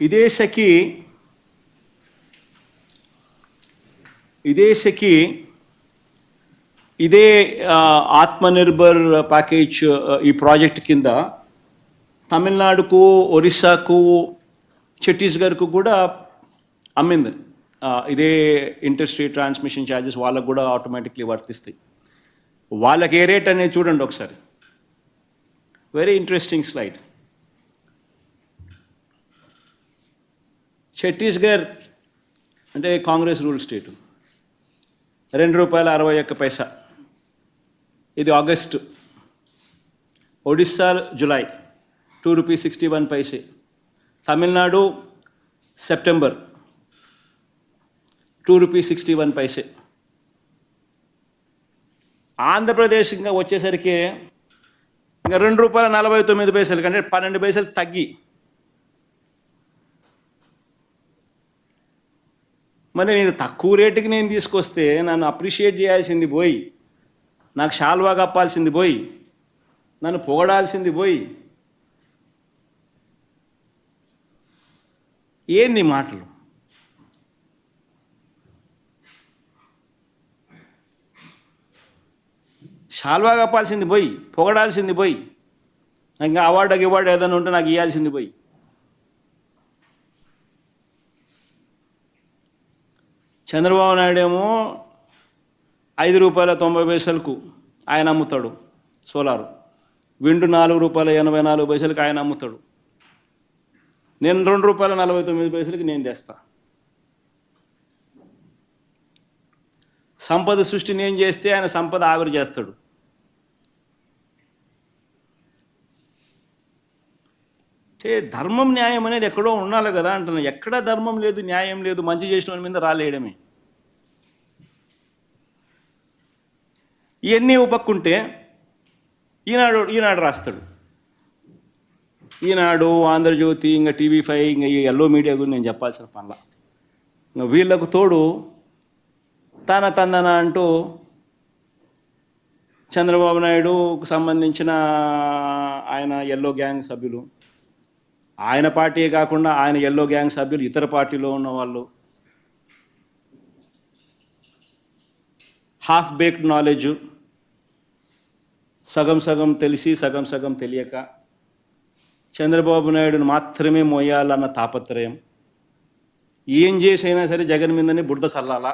విదేశకి విదేశకి ఇదే ఆత్మనిర్భర్ ప్యాకేజ్ ఈ ప్రాజెక్ట్ కింద తమిళనాడుకు ఒరిస్సాకు ఛత్తీస్గఢ్కు కూడా అమ్మింది. ఇదే ఇండస్ట్రీ ట్రాన్స్మిషన్ ఛార్జెస్ వాళ్ళకు కూడా ఆటోమేటిక్లీ వర్తిస్తాయి. వాళ్ళకి ఏ రేట్ అనేది చూడండి ఒకసారి. వెరీ ఇంట్రెస్టింగ్ స్లైడ్ ఛత్తీస్గఢ్ అంటే కాంగ్రెస్ రూల్ స్టేటు. రెండు రూపాయల అరవై ఒక్క పైసా. ఇది August. Odisha July. Two rupees sixty one paise. Tamil Nadu September. Two rupees sixty one paise. Andhra Pradesh ఇంకా వచ్చేసరికి ఇంకా రెండు రూపాయల నలభై తొమ్మిది పైసలు కంటే పన్నెండు పైసలు తగ్గి. మరి నేను తక్కువ రేటుకి నేను తీసుకొస్తే నన్ను అప్రిషియేట్ చేయాల్సింది పోయి నాకు షాల్వా కప్పాల్సింది పోయి నన్ను పొగడాల్సింది పోయి ఏంది మాటలు? షాల్వా కప్పాల్సింది పోయి పొగడాల్సింది పోయి ఇంకా అవార్డు గివార్డు ఏదైనా ఉంటే నాకు ఇవ్వాల్సింది పోయి చంద్రబాబు నాయుడు ఏమో ఐదు రూపాయల తొంభై పైసలకు ఆయన అమ్ముతాడు సోలారు. విండు నాలుగు రూపాయల ఎనభై నాలుగు పైసలకు ఆయన అమ్ముతాడు. నేను రెండు రూపాయల నలభై తొమ్మిది పైసలకి నేను తెస్తా. సంపద సృష్టి నేను చేస్తే ఆయన సంపద ఆవిరి చేస్తాడు. అంటే ధర్మం న్యాయం అనేది ఎక్కడో ఉండాలి కదా అంటున్నా. ఎక్కడ ధర్మం లేదు న్యాయం లేదు మంచి చేసిన వాళ్ళ మీద రాలేయడమే. ఇవన్నీ ఉపక్కుంటే ఈనాడు ఈనాడు రాస్తాడు. ఈనాడు ఆంధ్రజ్యోతి ఇంకా టీవీ ఫైవ్ ఇంకా ఈ ఎల్లో మీడియా గురించి నేను చెప్పాల్సిన పనిలా. ఇంకా వీళ్ళకు తోడు తన తందన అంటూ చంద్రబాబు నాయుడుకు సంబంధించిన ఆయన ఎల్లో గ్యాంగ్ సభ్యులు ఆయన పార్టీయే కాకుండా ఆయన ఎల్లో గ్యాంగ్ సభ్యులు ఇతర పార్టీలో ఉన్న వాళ్ళు హాఫ్ బేక్డ్ నాలెడ్జ్ సగం సగం తెలిసి సగం సగం తెలియక చంద్రబాబు నాయుడును మాత్రమే మోయాలన్న తాపత్రయం. ఏం చేసైనా సరే జగన్ మీదనే బుడ్డ చల్లాలా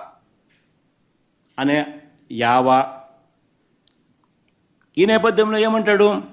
అనే యావా. ఈ నేపథ్యంలో ఏమంటాడు?